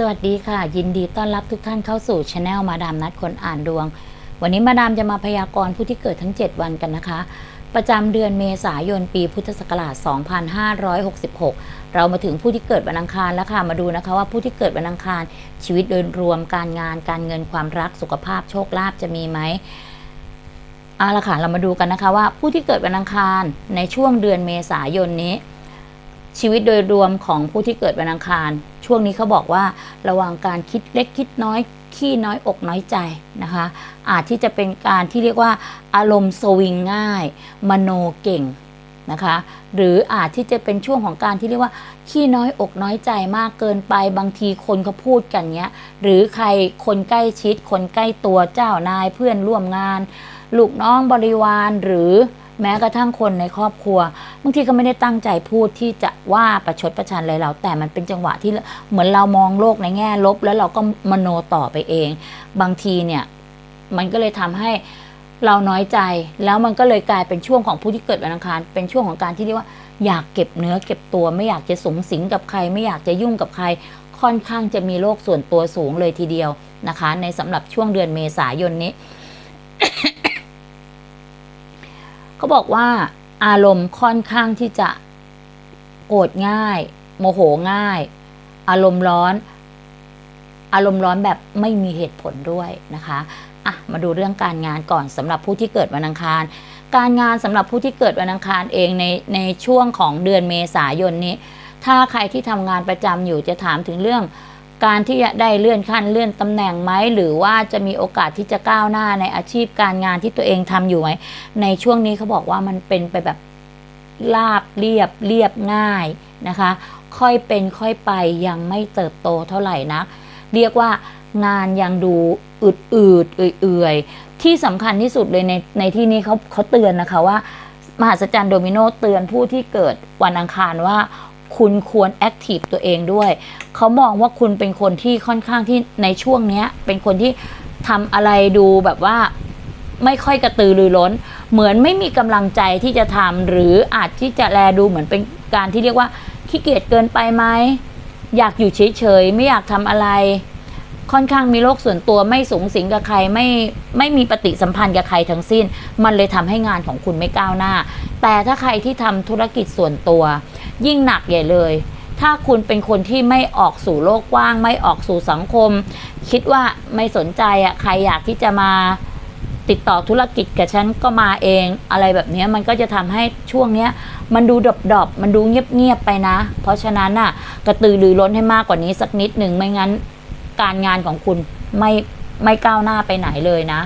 สวัสดีค่ะ ยินดีต้อนรับทุกท่านเข้าสู่ช anel มาดามนัดคนอ่านดวง วันนี้มาดามจะมาพยากรณ์ผู้ที่เกิดทั้ง 7 วันกันนะคะ ประจำเดือนเมษายนปีพุทธศักราช 2566 เรามาถึงผู้ที่เกิดวันอังคารแล้วค่ะมาดูนะคะว่าผู้ที่เกิดวันอังคารชีวิตโดยรวมการงาน การเงินความรักสุขภาพโชคลาภจะมีไหมเอาละค่ะเรามาดูกันนะคะว่าผู้ที่เกิดวันอังคารในช่วงเดือนเมษายนนี้ ชีวิตโดยรวมของผู้ที่เกิดวันอังคาร ช่วงนี้เขาบอกว่าระวังการคิดเล็กคิดน้อยขี้น้อยอกน้อยใจนะคะ อาจที่จะเป็นการที่เรียกว่า อารมณ์สวิงง่าย มโนเก่งนะคะ หรืออาจที่จะเป็นช่วงของการที่เรียกว่า ขี้น้อยอกน้อยใจมากเกินไปบางทีคนเขาพูดกันเนี้ย หรือใครคนใกล้ชิด คนใกล้ตัวเจ้านายเพื่อนร่วมงาน ลูกน้องบริวารหรือแม้กระทั่งคนในครอบครัว บางทีก็ไม่ได้ตั้งใจพูดที่จะว่าประชดประชันอะไรเรา แต่มันเป็นจังหวะที่เหมือนเรามองโลกในแง่ลบ แล้วเราก็มโนต่อไปเอง บางทีเนี่ย มันก็เลยทำให้เราน้อยใจ แล้วมันก็เลยกลายเป็นช่วงของผู้ที่เกิดวันอังคาร เป็นช่วงของการที่เรียกว่าอยากเก็บเนื้อเก็บตัวไม่อยากจะสูงสิงกับใคร ไม่อยากจะยุ่งกับใคร ค่อนข้างจะมีโลกส่วนตัวสูงเลยทีเดียวนะคะ ในสำหรับช่วงเดือนเมษายนนี้ เขาบอกว่า อารมณ์ค่อนข้างที่จะโกรธง่าย โมโหง่าย อารมณ์ร้อน อารมณ์ร้อนแบบไม่มีเหตุผลด้วยนะคะอะมาดูเรื่องการงานก่อนสำหรับผู้ที่เกิดวันอังคาร การงานสำหรับผู้ที่เกิดวันอังคารเองในในช่วงของเดือนเมษายนนี้ ถ้าใครที่ทำงานประจำอยู่จะถามถึงเรื่อง การที่จะได้เลื่อนขั้นเลื่อนตำแหน่งไหมหรือว่าจะมีโอกาสที่จะก้าวหน้าในอาชีพการงานที่ตัวเองทำอยู่ไหมในช่วงนี้เขาบอกว่ามันเป็นไปแบบราบเรียบเรียบง่ายนะคะ ค่อยเป็นค่อยไปยังไม่เติบโตเท่าไหร่นัก เรียกว่างานยังดูอืดอืดเอื่อยๆที่สำคัญที่สุดเลยในในที่นี้เขาเขาเตือนนะคะว่ามหัศจรรย์โดมิโนเตือนผู้ที่เกิดวันอังคารว่า คุณควรแอคทีฟตัวเองด้วย เขามองว่าคุณเป็นคนที่ค่อนข้างที่ในช่วงเนี้ย เป็นคนที่ทำอะไรดูแบบว่าไม่ค่อยกระตือรือร้น เหมือนไม่มีกำลังใจที่จะทำหรืออาจที่จะแลดูเหมือนเป็นการที่เรียกว่าขี้เกียจเกินไปไหมอยากอยู่เฉยๆไม่อยากทำอะไร ค่อนข้างมีโลกส่วนตัวไม่สูงสิงกับใครไม่ไม่มีปฏิสัมพันธ์กับใครทั้งสิ้น มันเลยทำให้งานของคุณไม่ก้าวหน้า แต่ถ้าใครที่ทำธุรกิจส่วนตัว ยิ่งหนักใหญ่เลย ถ้าคุณเป็นคนที่ไม่ออกสู่โลกกว้าง ไม่ออกสู่สังคม คิดว่าไม่สนใจอะใครอยากที่จะมาติดต่อธุรกิจกับฉันก็มาเองอะไรแบบนี้มันก็จะทำให้ช่วงเนี้ย มันดูดอบมันดูเงียบๆไปนะ เพราะฉะนั้นน่ะ กระตือรือร้นให้มากกว่านี้สักนิดหนึ่งไม่งั้นการงานของคุณไม่ไม่ก้าวหน้าไปไหนเลยนะ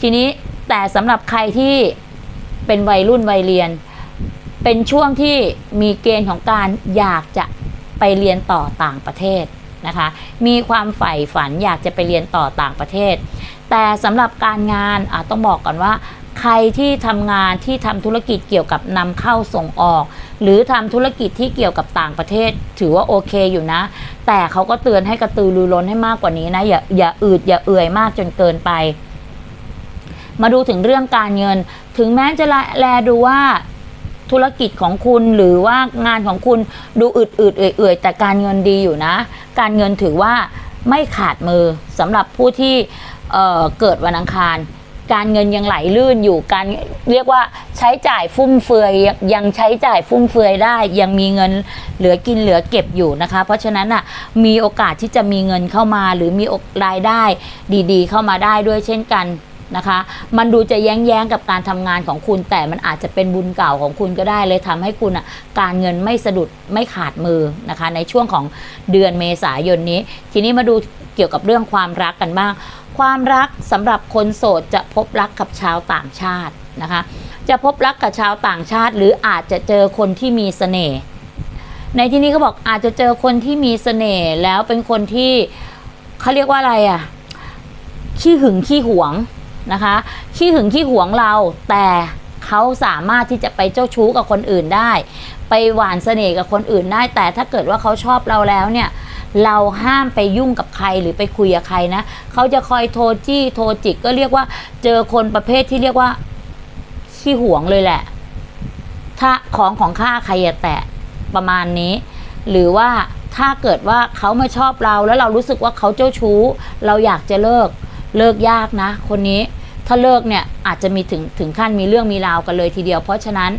ทีนี้แต่สำหรับใครที่เป็นวัยรุ่นวัยเรียน เป็นช่วงที่มีเกณฑ์ของการอยากจะไปเรียนต่อต่างประเทศนะคะ มีความใฝ่ฝันอยากจะไปเรียนต่อต่างประเทศ แต่สำหรับการงานต้องบอกก่อนว่า ใครที่ทำงานที่ทำธุรกิจเกี่ยวกับนำเข้าส่งออก หรือทำธุรกิจที่เกี่ยวกับต่างประเทศ ถือว่าโอเคอยู่นะ แต่เขาก็เตือนให้กระตือรือร้นให้มากกว่านี้นะ อย่าอย่าอืดอย่าเอื่อยมากจนเกินไป มาดูถึงเรื่องการเงิน ถึงแม้จะแลแลดูว่า ธุรกิจของคุณหรือว่างานของคุณดูอืดอืดๆเอื่อยๆแต่การเงินดีอยู่นะ การเงินถือว่าไม่ขาดมือสำหรับผู้ที่เเกิดวันอังคาร การเงินยังไหลลื่นอยู่การเรียกว่าใช้จ่ายฟุ่มเฟือยยังยังใช้จ่ายฟุ่มเฟือยได้ ยังมีเงินเหลือกินเหลือเก็บอยู่นะคะ เพราะฉะนั้นอะมีโอกาสที่จะมีเงินเข้ามาหรือมีรายได้ดี ๆ เข้ามาได้ด้วยเช่นกัน นะคะ มันดูจะแย้งๆกับการทำงานของคุณ แต่มันอาจจะเป็นบุญเก่าของคุณก็ได้เลยทำให้คุณอะการเงินไม่สะดุดไม่ขาดมือนะคะ ในช่วงของเดือนเมษายนนี้ ทีนี้มาดูเกี่ยวกับเรื่องความรักกันบ้าง ความรักสำหรับคนโสดจะพบรักกับชาวต่างชาตินะคะ จะพบรักกับชาวต่างชาติ หรืออาจจะเจอคนที่มีเสน่ห์ในที่นี้เขาบอกอาจจะเจอคนที่มีเสน่ห์แล้วเป็นคนที่เขาเรียกว่าอะไรอะขี้หึงขี้หวง นะคะขี้หึงขี้หวงเราแต่เขาสามารถที่จะไปเจ้าชู้กับคนอื่นได้ ไปหวานเสน่ห์กับคนอื่นได้ แต่ถ้าเกิดว่าเขาชอบเราแล้วเนี่ยเราห้ามไปยุ่งกับใครหรือไปคุยกับใครนะเขาจะคอยโทรจี้โทรจิกก็เรียกว่า เจอคนประเภทที่เรียกว่าขี้หวงเลยแหละ ถ้าของของข้าใครอย่าแตะประมาณนี้ หรือว่าถ้าเกิดว่าเขาไม่ชอบเราแล้วเรารู้สึกว่าเขาเจ้าชู้ เราอยากจะเลิกเลิกยากนะ คนนี้ ถ้าเลิกเนี่ยอาจจะมีถึงถึงขั้นมีเรื่องมีราวกันเลยทีเดียว เพราะฉะนั้น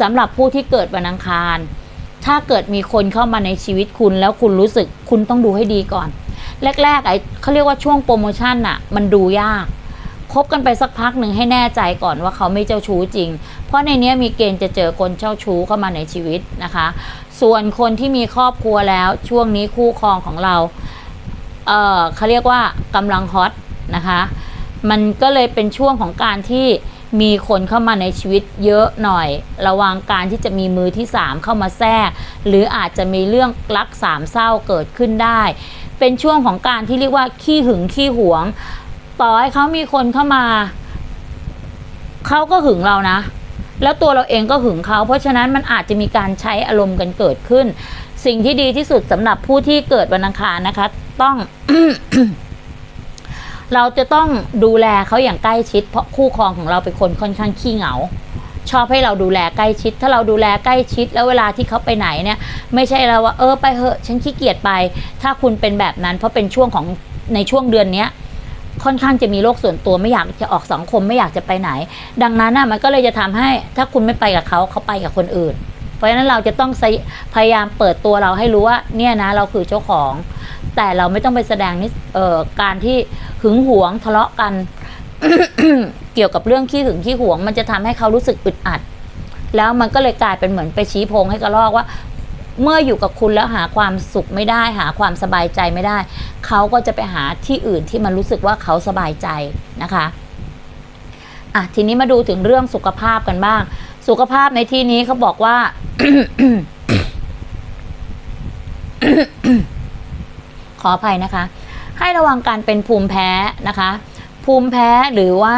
สำหรับผู้ที่เกิดวันอังคาร ถ้าเกิดมีคนเข้ามาในชีวิตคุณแล้วคุณรู้สึกคุณต้องดูให้ดีก่อน แรกๆไอ้เขาเรียกว่าช่วงโปรโมชั่นน่ะมันดูยากคบกันไปสักพักหนึ่งให้แน่ใจก่อนว่าเขาไม่เจ้าชู้จริง เพราะในนี้มีเกณฑ์จะเจอคนเจ้าชู้เข้ามาในชีวิตนะคะ ส่วนคนที่มีครอบครัวแล้วช่วงนี้คู่ครองของเรา เออเขาเรียกว่ากำลังฮอตนะคะ มันก็เลยเป็นช่วงของการที่มีคนเข้ามาในชีวิตเยอะหน่อย ระวังการที่จะมีมือที่สามเข้ามาแทรก หรืออาจจะมีเรื่องรักสามเศร้าเกิดขึ้นได้ เป็นช่วงของการที่เรียกว่าขี้หึงขี้หวง ต่อให้เขามีคนเข้ามาเขาก็หึงเรานะ แล้วตัวเราเองก็หึงเขาเพราะฉะนั้นมันอาจจะมีการใช้อารมณ์กันเกิดขึ้น สิ่งที่ดีที่สุดสำหรับผู้ที่เกิดวันอังคารนะคะ ต้อง เราจะต้องดูแลเขาอย่างใกล้ชิด เพราะคู่ครองของเราเป็นคนค่อนข้างขี้เหงา ชอบให้เราดูแลใกล้ชิด ถ้าเราดูแลใกล้ชิด แล้วเวลาที่เขาไปไหนเนี่ย ไม่ใช่เราว่าเออไปเหอะ ฉันขี้เกียจไป ถ้าคุณเป็นแบบนั้น เพราะเป็นช่วงของในช่วงเดือนเนี้ยค่อนข้างจะมีโรคส่วนตัวไม่อยากจะออกสังคมไม่อยากจะไปไหน ดังนั้นน่ะมันก็เลยจะทำให้ถ้าคุณไม่ไปกับเขาเขาไปกับคนอื่น เพราะฉะนั้นเราจะต้องพยายามเปิดตัวเราให้รู้ว่าเนี่ยนะเราคือเจ้าของ แต่เราไม่ต้องไปแสดงนิสเอ่อการที่หึงหวงทะเลาะกัน เกี่ยวกับเรื่องขี้หึงขี้หวง มันจะทำให้เขารู้สึกอึดอัด แล้วมันก็เลยกลายเป็นเหมือนไปชี้พงให้กระรอกว่า เมื่ออยู่กับคุณแล้วหาความสุขไม่ได้ หาความสบายใจไม่ได้ เขาก็จะไปหาที่อื่นที่มันรู้สึกว่าเขาสบายใจนะคะอะทีนี้มาดูถึงเรื่องสุขภาพกันบ้าง สุขภาพในที่นี้เขาบอกว่า ขออภัยนะคะ ให้ระวังการเป็นภูมิแพ้นะคะ ภูมิแพ้หรือว่า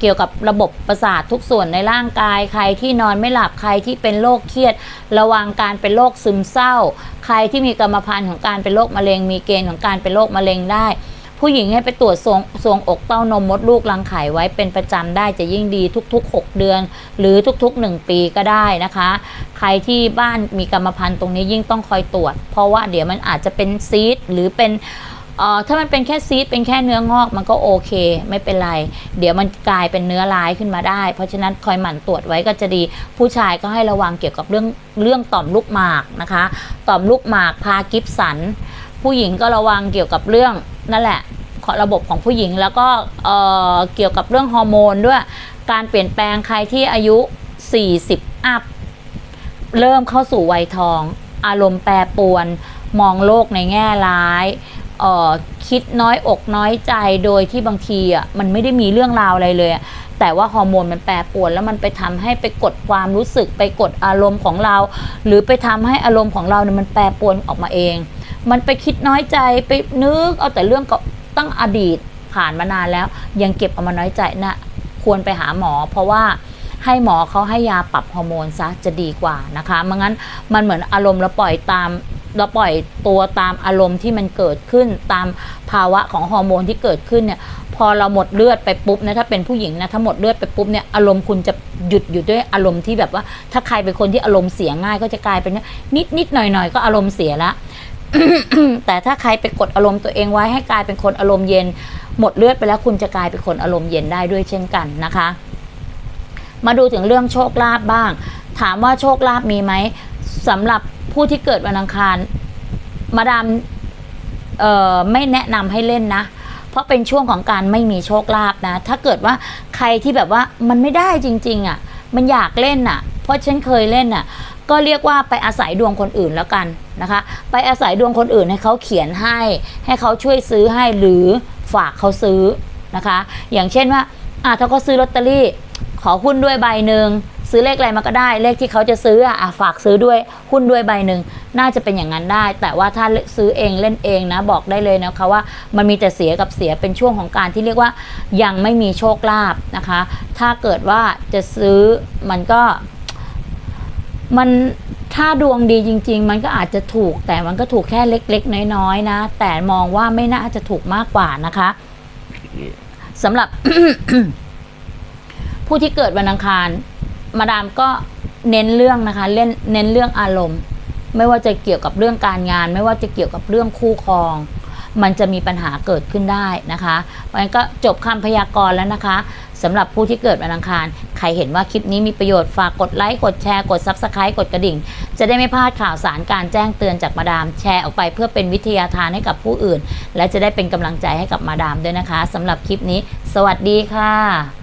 เกี่ยวกับระบบประสาททุกส่วนในร่างกาย ใครที่นอนไม่หลับใครที่เป็นโรคเครียด ระวังการเป็นโรคซึมเศร้า ใครที่มีกรรมพันธุ์ของการเป็นโรคมะเร็ง มีเกณฑ์ของการเป็นโรคมะเร็งได้ ผู้หญิงให้ไปตรวจทรงทรงอกเต้านมมดลูกรังไข่ไว้เป็นประจำได้จะยิ่งดีทุกๆ 6 เดือน หรือทุกๆ 1 ปีก็ได้นะคะ ใครที่บ้านมีกรรมพันธุ์ตรงนี้ยิ่งต้องคอยตรวจ เพราะว่าเดี๋ยวมันอาจจะเป็นซีดหรือเป็นเอ่อถ้ามันเป็นแค่ซีดเป็นแค่เนื้องอกมันก็โอเค ไม่เป็นไร เดี๋ยวมันกลายเป็นเนื้อร้ายขึ้นมาได้ เพราะฉะนั้นคอยหมั่นตรวจไว้ก็จะดี ผู้ชายก็ให้ระวังเกี่ยวกับเรื่องเรื่องต่อมลูกหมากนะคะ ต่อมลูกหมากพากิฟสัน ผู้หญิงก็ระวังเกี่ยวกับเรื่อง นั่นแหละระบบของผู้หญิงแล้วก็เเกี่ยวกับเรื่องฮอร์โมนด้วยการเปลี่ยนแปลงใครที่อายุ 40 อัพ เริ่มเข้าสู่วัยทอง อารมณ์แปรปรวน มองโลกในแง่ร้ายคิดน้อยอกน้อยใจโดยที่บางทีอะมันไม่ได้มีเรื่องราวอะไรเลย แต่ว่าฮอร์โมนมันแปรปรวนแล้วมันไปทำให้ไปกดความรู้สึกไปกดอารมณ์ของเรา หรือไปทำให้อารมณ์ของเราเนี่ยมันแปรปรวนออกมาเอง มันไปคิดน้อยใจไปนึกเอาแต่เรื่องก็ตั้งอดีตผ่านมานานแล้ว ยังเก็บเอามาน้อยใจนะควรไปหาหมอ เพราะว่าให้หมอเขาให้ยาปรับฮอร์โมนซะจะดีกว่านะคะไม่งั้นมันเหมือนอารมณ์เราปล่อยตามเราปล่อยตัวตามอารมณ์ที่มันเกิดขึ้นตามภาวะของฮอร์โมนที่เกิดขึ้นเนี่ยพอเราหมดเลือดไปปุ๊บนะถ้าเป็นผู้หญิงนะถ้าหมดเลือดไปปุ๊บเนี่ยอารมณ์คุณจะหยุดอยู่ด้วยอารมณ์ที่แบบว่า ถ้าใครเป็นคนที่อารมณ์เสียง่ายก็จะกลายเป็นนิดนิดหน่อยหน่อยก็อารมณ์เสียละ แต่ถ้าใครไปกดอารมณ์ตัวเองไว้ให้กลายเป็นคนอารมณ์เย็น หมดเลือดไปแล้วคุณจะกลายเป็นคนอารมณ์เย็นได้ด้วยเช่นกันนะคะ มาดูถึงเรื่องโชคลาภบ้าง ถามว่าโชคลาภมีไหมสำหรับผู้ที่เกิดวันอังคาร มาดามไม่แนะนำให้เล่นนะเพราะเป็นช่วงของการไม่มีโชคลาภนะ ถ้าเกิดว่าใครที่แบบว่ามันไม่ได้จริง ๆอะ มันอยากเล่นอะ เพราะฉันเคยเล่นอะ ก็เรียกว่าไปอาศัยดวงคนอื่นแล้วกันนะคะ ไปอาศัยดวงคนอื่นให้เขาเขียนให้ ให้เขาช่วยซื้อให้หรือฝากเขาซื้อนะคะ อย่างเช่นว่าอะถ้าเขาซื้อลอตเตอรี่ ขอหุ้นด้วยใบหนึ่งซื้อเลขอะไรมาก็ได้ เลขที่เขาจะซื้ออะอะฝากซื้อด้วยหุ้นด้วยใบหนึ่งน่าจะเป็นอย่างนั้นได้ แต่ว่าถ้าซื้อเองเล่นเองนะบอกได้เลยนะคะว่ามันมีแต่เสียกับเสียเป็นช่วงของการที่เรียกว่ายังไม่มีโชคลาภนะคะ ถ้าเกิดว่าจะซื้อมันก็ มันถ้าดวงดีจริง ๆ มันก็อาจจะถูก แต่มันก็ถูกแค่เล็ก ๆ น้อยๆนะ แต่มองว่าไม่น่าจะถูกมากกว่านะคะสำหรับผู้ที่เกิดวันอังคาร มาดามก็เน้นเรื่องนะคะเล่นเน้นเรื่องอารมณ์ ไม่ว่าจะเกี่ยวกับเรื่องการงาน ไม่ว่าจะเกี่ยวกับเรื่องคู่ครอง มันจะมีปัญหาเกิดขึ้นได้นะคะเพราะฉะนั้นก็จบคำพยากรณ์แล้วนะคะ สำหรับผู้ที่เกิดวันอังคาร ใครเห็นว่าคลิปนี้มีประโยชน์ฝากกดไลค์กดแชร์กด Subscribe กดกระดิ่ง จะได้ไม่พลาดข่าวสารการแจ้งเตือนจากมาดามแชร์ออกไปเพื่อเป็นวิทยาทานให้กับผู้อื่น และจะได้เป็นกำลังใจให้กับมาดามด้วยนะคะสำหรับคลิปนี้ สวัสดีค่ะ